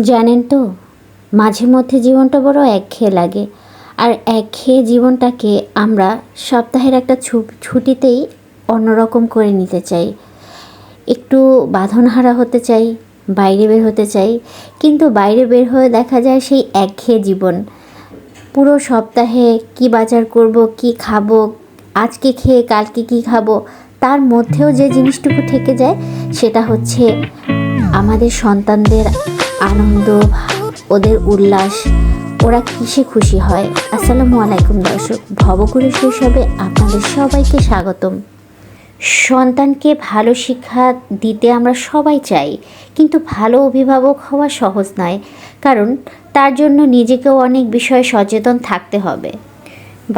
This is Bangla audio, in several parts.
জানেন তো, মাঝে মধ্যে জীবনটা বড় একঘেয়ে লাগে। আর একঘেয়ে জীবনটাকে আমরা সপ্তাহের একটা ছুটিতেই অন্যরকম করে নিতে চাই। একটু বাঁধনহারা হতে চাই, বাইরে বের হতে চাই। কিন্তু বাইরে বের হয়ে দেখা যায় সেই একঘেয়ে জীবন। পুরো সপ্তাহে কি বাজার করব, কি খাব, আজকে খেয়ে কালকে কি খাব, তার মধ্যেও যে জিনিসটুকু থেকে যায়, সেটা হচ্ছে আমাদের সন্তানদের আনন্দ, ওদের উল্লাস, ওরা কিসে খুশি হয়? আসসালামু আলাইকুম দর্শক ভবগুরু শৈশবে আপনাদের সবাইকে স্বাগতম। সন্তানকে ভালো শিক্ষা দিতে আমরা সবাই চাই, কিন্তু ভালো অভিভাবক হওয়া সহজ নয়, কারণ তার জন্য নিজেকেও অনেক বিষয়ে সচেতন থাকতে হবে।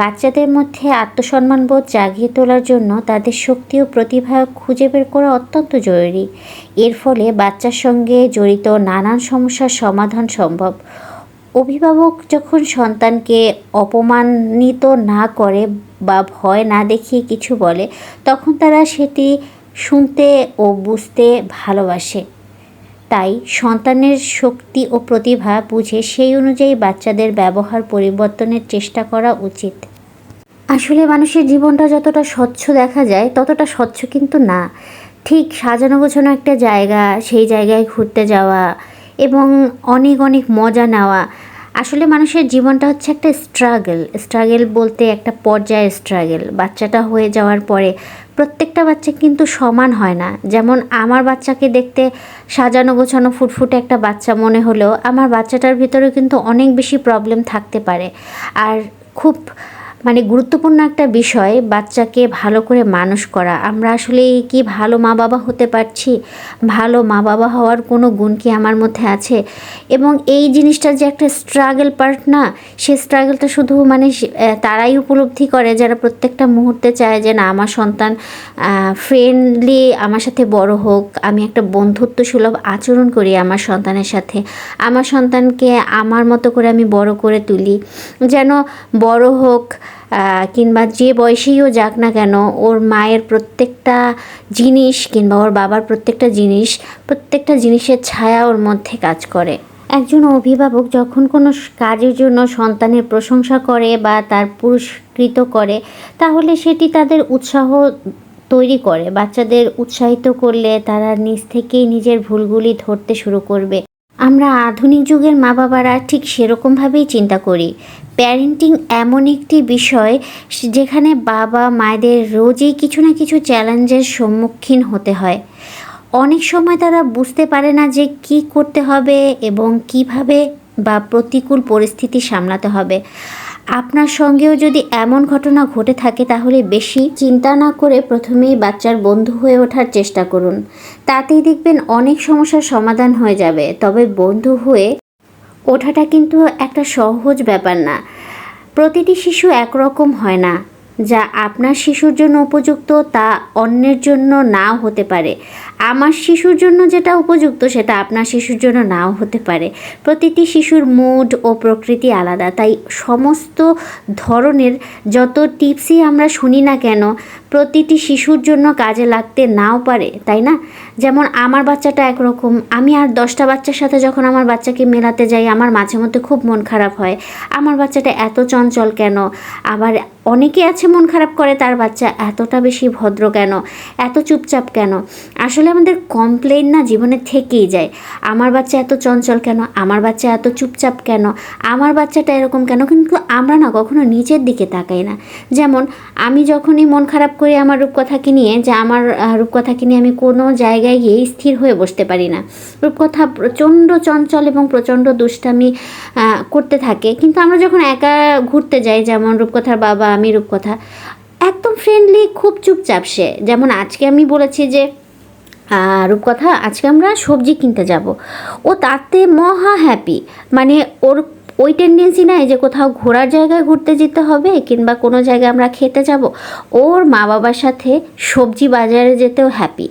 বাচ্চাদের মধ্যে আত্মসম্মানবোধ জাগিয়ে তোলার জন্য তাদের শক্তি ও প্রতিভা খুঁজে বের করা অত্যন্ত জরুরি। এর ফলে বাচ্চার সঙ্গে জড়িত নানান সমস্যার সমাধান সম্ভব। অভিভাবক যখন সন্তানকে অপমানিত না করে বা ভয় না দেখিয়ে কিছু বলে, তখন তারা সেটি শুনতে ও বুঝতে ভালোবাসে। তাই সন্তানের শক্তি ও প্রতিভা বুঝে সেই অনুযায়ী বাচ্চাদের ব্যবহার পরিবর্তনের চেষ্টা করা উচিত। আসলে মানুষের জীবনটা যতটা স্বচ্ছ দেখা যায়, ততটা স্বচ্ছ কিন্তু না। ঠিক সাজানো গোছানো একটা জায়গা, সেই জায়গায় ঘুরতে যাওয়া এবং অনেক অনেক মজা নেওয়া আসলে মানুষের জীবনটা হচ্ছে একটা স্ট্রাগল স্ট্রাগল বলতে একটা পর্যায়ে স্ট্রাগল বাচ্চাটা হয়ে যাওয়ার পরে প্রত্যেকটা বাচ্চা কিন্তু সমান হয় না। যেমন আমার বাচ্চাকে দেখতে সাজানো গোছানো ফুটফুটে একটা বাচ্চা মনে হলেও আমার বাচ্চাটার ভিতরে কিন্তু অনেক বেশি প্রবলেম থাকতে পারে। আর খুব মানে গুরুত্বপূর্ণ একটা বিষয়, বাচ্চাকে ভালো করে মানুষ করা। আমরা আসলে কি ভালো মা বাবা হতে পারছি? ভালো মা বাবা হওয়ার কোনো গুণ কি আমার মধ্যে আছে? এবং এই জিনিসটা যে একটা স্ট্রাগল পার্ট না, সে স্ট্রাগলটা শুধু মানে তারাই উপলব্ধি করে। যারা প্রত্যেকটা মুহূর্তে চায় যে, না, আমার সন্তান ফ্রেন্ডলি আমার সাথে বড় হোক, আমি একটা বন্ধুত্ব সুলভ আচরণ করি আমার সন্তানের সাথে। আমার সন্তানকে আমার মতো করে আমি বড় করে তুলি। যেন বড় হোক কিংবা যে বয়সেইও যাক না কেন, ওর মায়ের প্রত্যেকটা জিনিস কিংবা ওর বাবার প্রত্যেকটা জিনিস, প্রত্যেকটা জিনিসের ছায়া ওর মধ্যে কাজ করে। একজন অভিভাবক যখন কোনো কাজের জন্য সন্তানের প্রশংসা করে বা তার পুরস্কৃত করে, তাহলে সেটি তাদের উৎসাহ তৈরি করে। বাচ্চাদের উৎসাহিত করলে তারা নিজ থেকেই নিজের ভুলগুলি ধরতে শুরু করবে। আমরা আধুনিক যুগের মা বাবারা ঠিক সেরকমভাবেই চিন্তা করি। প্যারেন্টিং এমন একটি বিষয় যেখানে বাবা মায়েদের রোজই কিছু না কিছু চ্যালেঞ্জের সম্মুখীন হতে হয়। অনেক সময় তারা বুঝতে পারে না যে কি করতে হবে এবং কীভাবে বা প্রতিকূল পরিস্থিতি সামলাতে হবে। আপনার সঙ্গেও যদি এমন ঘটনা ঘটে থাকে তাহলে বেশি চিন্তা না করে প্রথমেই বাচ্চার বন্ধু হয়ে ওঠার চেষ্টা করুন। তাতেই দেখবেন অনেক সমস্যার সমাধান হয়ে যাবে। তবে বন্ধু হয়ে ওঠাটা কিন্তু একটা সহজ ব্যাপার না। প্রতিটি শিশু একরকম হয় না। যা আপনার শিশুর জন্য উপযুক্ত তা অন্যের জন্য নাও হতে পারে। আমার শিশুর জন্য যেটা উপযুক্ত, সেটা আপনার শিশুর জন্য নাও হতে পারে। প্রতিটি শিশুর মুড ও প্রকৃতি আলাদা, তাই সমস্ত ধরনের যত টিপসই আমরা শুনি না কেন, প্রতিটি শিশুর জন্য কাজে লাগতে নাও পারে, তাই না? যেমন আমার বাচ্চাটা একরকম, আমি আর দশটা বাচ্চার সাথে যখন আমার বাচ্চাকে মেলাতে যাই, আমার মাঝে মধ্যে খুব মন খারাপ হয়, আমার বাচ্চাটা এত চঞ্চল কেন? আবার অনেকে আছে মন খারাপ করে, তার বাচ্চা এতটা বেশি ভদ্র কেন? এত চুপচাপ কেন? আসলে আমাদের কমপ্লেন না জীবনে থেকেই যায়। আমার বাচ্চা এত চঞ্চল কেন? আমার বাচ্চা এত চুপচাপ কেন? আমার বাচ্চাটা এরকম কেন? কিন্তু আমরা না কখনো নিচের দিকে তাকাই না। যেমন, আমি যখনই মন খারাপ করি আমার রূপকথাকে নিয়ে, যে আমার রূপকথাকে নিয়ে আমি কোনো জায়গায় গিয়ে স্থির হয়ে বসতে পারি না। রূপকথা প্রচণ্ড চঞ্চল এবং প্রচণ্ড দুষ্টামি করতে থাকে। কিন্তু আমরা যখন একা ঘুরতে যাই, যেমন রূপকথার বাবা আমি রূপকথা। একদম ফ্রেন্ডলি খুব চুপচাপ সে। যেমন আজকে আমি বলেছি যে রূপকথা, আজকে আমরা সবজি কিনতে যাব। ও তাতে মহা হ্যাপি মানে ওর ওই টেন্ডেন্সি নাই যে কোথাও ঘোরার জায়গায় ঘুরতে যেতে হবে কিংবা কোনো জায়গায় আমরা খেতে যাব। ওর মা বাবার সাথে সবজি বাজারে যেতেও হ্যাপি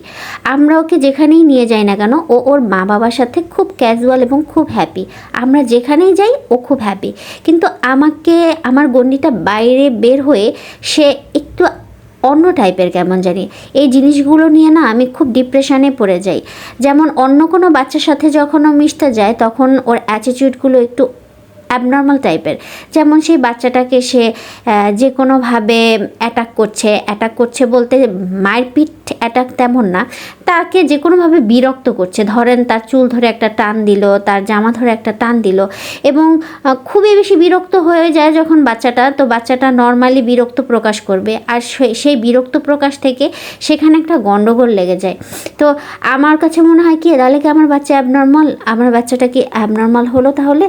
আমরা ওকে যেখানেই নিয়ে যাই না কেন, ও ওর মা বাবার সাথে খুব ক্যাজুয়াল এবং খুব হ্যাপি আমরা যেখানেই যাই, ও খুব হ্যাপি কিন্তু আমাকে, আমার গণ্ডিটা বাইরে বের হয়ে সে একটু অন্য টাইপের কেমন জানি। এই জিনিসগুলো নিয়ে না আমি খুব ডিপ্রেশনে পড়ে যাই। যেমন অন্য কোনো বাচ্চার সাথে যখন ও মিশতে যায়, তখন ওর অ্যাটিটিউডগুলো একটু অ্যাবনর্মাল টাইপের যেমন সেই বাচ্চাটাকে সে যে কোনোভাবে অ্যাটাক করছে অ্যাটাক করছে বলতে মারপিট অ্যাটাক তেমন না, তাকে যে কোনোভাবে বিরক্ত করছে। ধরেন তার চুল ধরে একটা টান দিল, তার জামা ধরে একটা টান দিল এবং খুবই বেশি বিরক্ত হয়ে যায় যখন বাচ্চাটা, তো বাচ্চাটা নর্মালি বিরক্ত প্রকাশ করবে। আর সেই বিরক্ত প্রকাশ থেকে সেখানে একটা গণ্ডগোল লেগে যায়। তো আমার কাছে মনে হয় কি, তাহলে কি আমার বাচ্চা অ্যাবনর্মাল আমার বাচ্চাটা কি অ্যাবনর্মাল হলো তাহলে?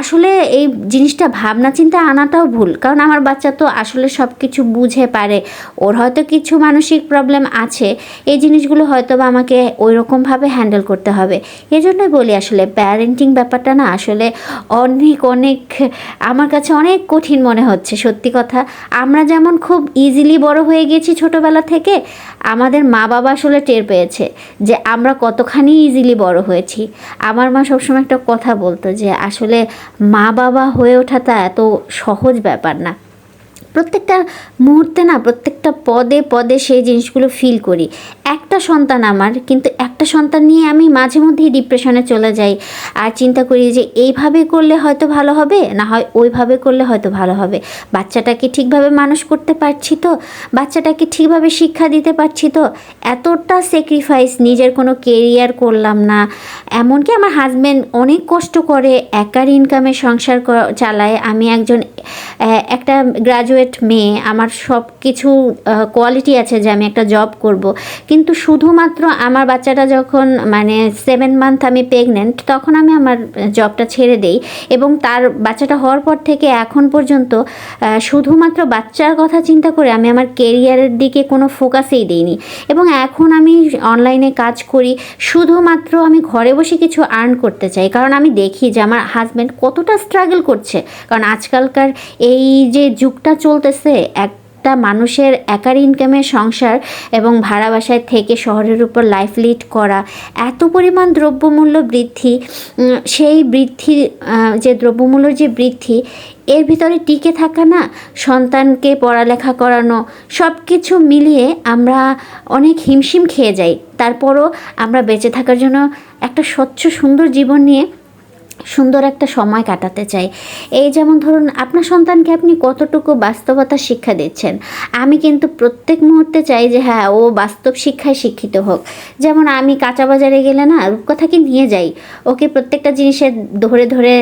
আসলে এই জিনিসটা ভাবনা চিন্তা আনাটাও ভুল। কারণ আমার বাচ্চা তো আসলে সব কিছু বুঝে পারে। ওর হয়তো কিছু মানসিক প্রবলেম আছে। এই জিনিসগুলো হয়তো বা আমাকে ওই রকমভাবে হ্যান্ডেল করতে হবে। এই জন্যই বলি আসলে প্যারেন্টিং ব্যাপারটা না আসলে অনেক অনেক, আমার কাছে অনেক কঠিন মনে হচ্ছে। সত্যি কথা, আমরা যেমন খুব ইজিলি বড় হয়ে গেছি ছোটোবেলা থেকে, আমাদের মা বাবা আসলে টের পেয়েছে যে আমরা কতখানি ইজিলি বড় হয়েছি। আমার মা সবসময় একটা কথা বলতো যে আসলে মা বাবা হয়ে ওঠাটা এত সহজ ব্যাপার না। প্রত্যেকটা মুহূর্তে না, প্রত্যেকটা পদে পদে সেই জিনিসগুলো ফিল করি। একটা সন্তান আমার, কিন্তু একটা সন্তান নিয়ে আমি মাঝে মধ্যেই ডিপ্রেশনে চলে যাই। আর চিন্তা করি যে, এইভাবে করলে হয়তো ভালো হবে, না হয় ওইভাবে করলে হয়তো ভালো হবে। বাচ্চাটাকে ঠিকভাবে মানুষ করতে পারছি তো, বাচ্চাটাকে ঠিকভাবে শিক্ষা দিতে পারছি তো। এতটা স্যাক্রিফাইস নিজের কোনো কেরিয়ার করলাম না। এমনকি আমার হাজব্যান্ড অনেক কষ্ট করে, একার ইনকামে সংসার চালায়। আমি একজন একটা গ্রাজুয়েট মেয়ে, আমার সব কিছু কোয়ালিটি আছে যে আমি একটা জব করব। কিন্তু শুধুমাত্র আমার বাচ্চাটা যখন মানে সেভেন মান্থ আমি প্রেগনেন্ট তখন আমি আমার জবটা ছেড়ে দেই। এবং তার বাচ্চাটা হওয়ার পর থেকে এখন পর্যন্ত শুধুমাত্র বাচ্চার কথা চিন্তা করে আমি আমার কেরিয়ারের দিকে কোনো ফোকাসেই দিইনি। এবং এখন আমি অনলাইনে কাজ করি, শুধুমাত্র আমি ঘরে বসে কিছু আর্ন করতে চাই। কারণ আমি দেখি যে আমার হাজব্যান্ড কতটা স্ট্রাগল করছে। কারণ আজকালকার এই যে যুগটা চলতেছে, একটা মানুষের একার ইনকামের সংসার এবং ভাড়া বাসায় থেকে শহরের উপর লাইফ লিড করা, এত পরিমাণ দ্রব্যমূল্য বৃদ্ধি সেই বৃদ্ধি যে দ্রব্যমূল্যর যে বৃদ্ধি, এর ভিতরে টিকে থাকা না, সন্তানকে পড়ালেখা করানো সব কিছু মিলিয়ে আমরা অনেক হিমশিম খেয়ে যাই। তারপরও আমরা বেঁচে থাকার জন্য একটা স্বচ্ছ সুন্দর জীবন নিয়ে সুন্দর একটা সময় কাটাতে চাই। এই যেমন ধরুন, আপনার সন্তানকে আপনি কতটুকু বাস্তবতা শিক্ষা দিচ্ছেন? আমি কিন্তু প্রত্যেক মুহূর্তে চাই যে হ্যাঁ ও বাস্তব শিক্ষায় শিক্ষিত হোক। যেমন আমি কাঁচা বাজারে গেলে না, রূপকথাকে নিয়ে যাই। ওকে প্রত্যেকটা জিনিসের ধরে ধরে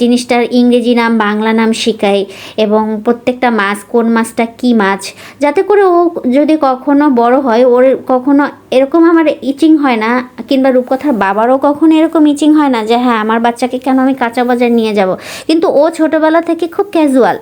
জিনিসটার ইংরেজি নাম, বাংলা নাম শেখাই এবং প্রত্যেকটা মাছ, কোন মাছটা কী মাছ, যাতে করে ও যদি কখনো বড় হয়, ওর কখনো এরকম আমার ইচিং হয় না, কিংবা রূপকথার বাবারও কখনো এরকম ইচিং হয় না যে হ্যাঁ আমার বাচ্চাকে কেন আমি কাঁচা বাজার নিয়ে যাব? কিন্তু ও ছোটোবেলা থেকে খুব ক্যাজুয়াল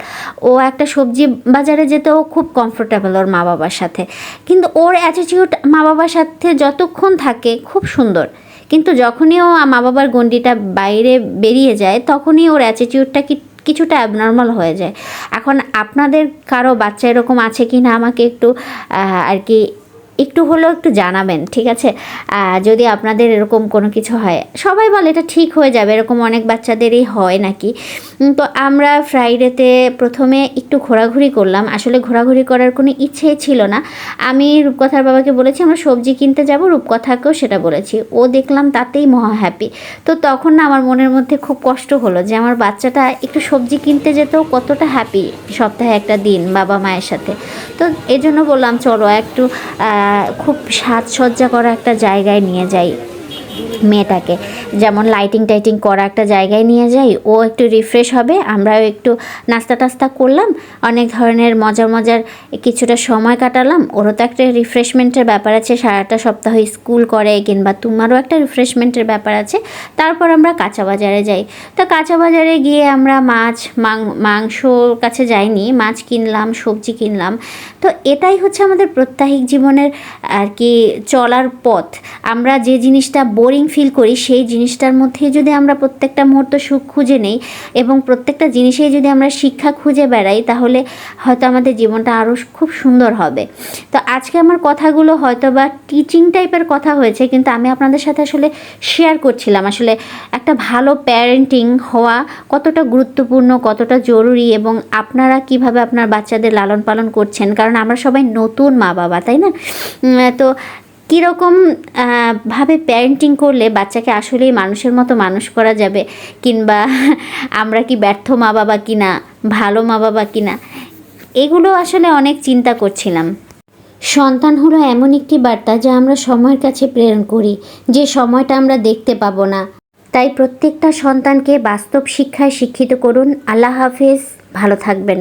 ও একটা সবজি বাজারে যেতে ও খুব কমফোর্টেবল ওর মা বাবার সাথে। কিন্তু ওর অ্যাটিটিউড মা বাবার সাথে যতক্ষণ থাকে খুব সুন্দর। কিন্তু যখনই ও মা বাবার গণ্ডিটা বাইরে বেরিয়ে যায়, তখনই ওর অ্যাটিটিউডটা কি কিছুটা অ্যাবনর্মাল হয়ে যায়। এখন আপনাদের কারও বাচ্চা এরকম আছে কি না আমাকে একটু আর কি একটু হলেও একটু জানাবেন, ঠিক আছে? যদি আপনাদের এরকম কোনো কিছু হয়, সবাই বলে এটা ঠিক হয়ে যাবে, এরকম অনেক বাচ্চাদেরই হয় নাকি? তো আমরা ফ্রাইডেতে প্রথমে একটু ঘোরাঘুরি করলাম, আসলে ঘোরাঘুরি করার কোনো ইচ্ছেই ছিল না। আমি রূপকথার বাবাকে বলেছি, আমরা সবজি কিনতে যাব, রূপকথাকেও সেটা বলেছি। ও দেখলাম তাতেই মহা হ্যাপি তো তখন না আমার মনের মধ্যে খুব কষ্ট হলো যে আমার বাচ্চাটা একটু সবজি কিনতে যেতেও কতটা হ্যাপি সপ্তাহে একটা দিন বাবা মায়ের সাথে। তো এই জন্য বললাম, চলো একটু খুব সাজসজ্জা করা একটা জায়গায় নিয়ে যাই। মেয়েটাকে। যেমন লাইটিং টাইটিং করা একটা জায়গায় নিয়ে যাই, ও একটু রিফ্রেশ হবে, আমরাও একটু নাস্তা টাস্তা করলাম, অনেক ধরনের মজার মজার কিছুটা সময় কাটালাম। ওরও তো একটা রিফ্রেশমেন্টের ব্যাপার আছে, সারাটা সপ্তাহ স্কুল করে, কিংবা তোমারও একটা রিফ্রেশমেন্টের ব্যাপার আছে। তারপর আমরা কাঁচা বাজারে যাই। তো কাঁচা বাজারে গিয়ে আমরা মাছ মাংসর কাছে যাইনি, মাছ কিনলাম, সবজি কিনলাম। তো এটাই হচ্ছে আমাদের প্রত্যাহিক জীবনের আর কি চলার পথ। আমরা যে জিনিসটা বলি বোরিং ফিল করি, সেই জিনিসটার মধ্যে যদি আমরা প্রত্যেকটা মুহূর্ত সুখ খুঁজে নেই এবং প্রত্যেকটা জিনিসেই যদি আমরা শিক্ষা খুঁজে বেড়াই, তাহলে হয়তো আমাদের জীবনটা আরও খুব সুন্দর হবে। তো আজকে আমার কথাগুলো হয়তো বা টিচিং টাইপের কথা হয়েছে, কিন্তু আমি আপনাদের সাথে আসলে শেয়ার করছিলাম। আসলে একটা ভালো প্যারেন্টিং হওয়া কতটা গুরুত্বপূর্ণ, কতটা জরুরি এবং আপনারা কীভাবে আপনার বাচ্চাদের লালন পালন করছেন? কারণ আমরা সবাই নতুন মা বাবা তাই না? তো কীরকম ভাবে প্যারেন্টিং করলে বাচ্চাকে আসলেই মানুষের মতো মানুষ করা যাবে? কিংবা আমরা কি ব্যর্থ মা বাবা কিনা, ভালো মা বাবা কিনা? এগুলো আসলে অনেক চিন্তা করছিলাম। সন্তান হলো এমন একটি বার্তা যা আমরা সময়ের কাছে প্রেরণ করি, যে সময়টা আমরা দেখতে পাবো না। তাই প্রত্যেকটা সন্তানকে বাস্তব শিক্ষায় শিক্ষিত করুন। আল্লাহ হাফেজ। ভালো থাকবেন।